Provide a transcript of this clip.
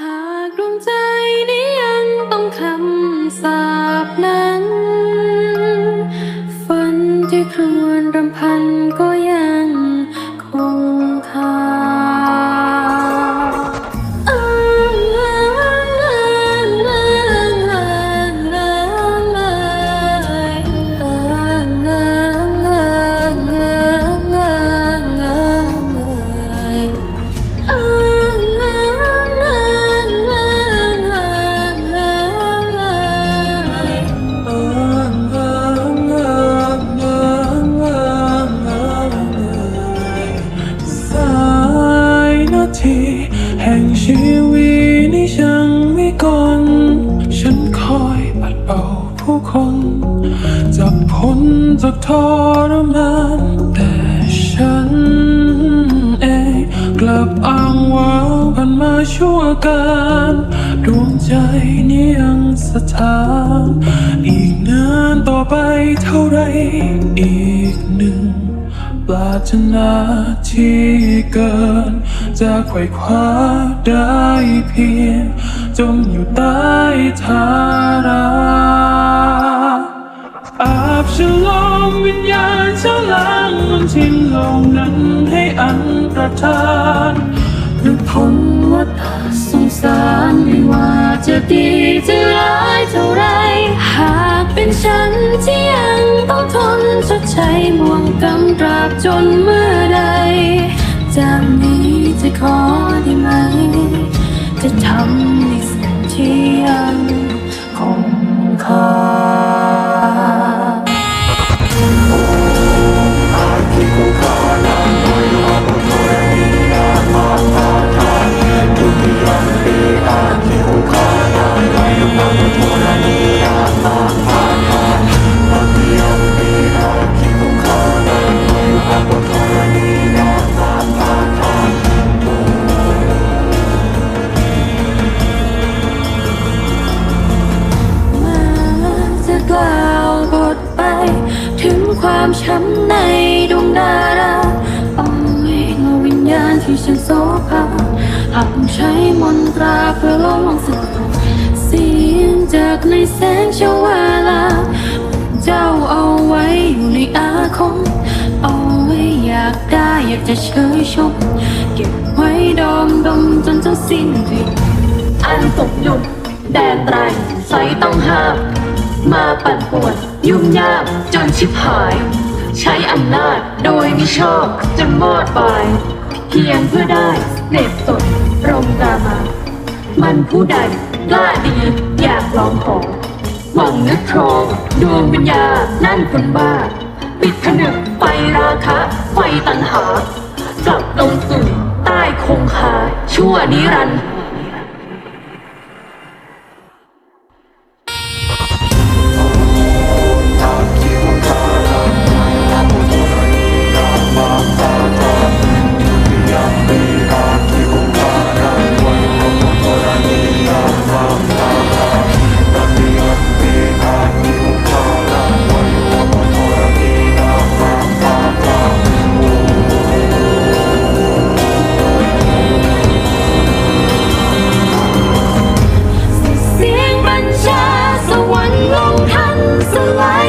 หากดวงใจนี้ยังต้องคำสาบนั้น ฝันที่ครวนรำพัน จากทรมานแต่ฉันเองกลับอ้างว้างผ่านมาชั่วการดวงใจนี้ยังสถานอีกนานต่อไปเท่าไรอีกหนึ่งปรารถนาที่เกิน จะไขว่คว้าได้เพียง จมอยู่ใต้ธารา ทิ้งลงนั้นให้อันตรธานหรือพ้นวัฏสงสารไม่ว่าจะดีจะร้ายเท่าไร หากเป็นฉันที่ยังต้องทนชดใช้บ่วงกำตราบจนเมื่อใด จากนี้จะขอได้ไหม จะทำในสิ่งที่ยังคงคา ความช้ำในดวงดาราเอาไว้เงาวิญญาณที่ฉันโซภา หากต้องใช้มนตราเพื่อลองสึกเสียงจากในแสงชวาลา เจ้าเอาไว้อยู่ในอาคม เอาไว้อยากได้อยากจะเชยชม เก็บไว้ดอมดมจนเจ้าสิ้นฤทธิ์อันตกหยุดแดนไตรใสต้องห้าม มาปั่นป่วนยุ่งยากจนชิบหาย ใช้อำนาจโดยมิชอบจนมอดไป เพียงเพื่อได้เน็บตด รงกามา มันผู้ใดกล้าดีอยากลองของหวังนึกครองดวงปัญญานั่นคนบ้า ปิดผนึกไฟราคะไฟตัณหากลับลงสู่ใต้คงคาชั่วนิรันดร์ alive.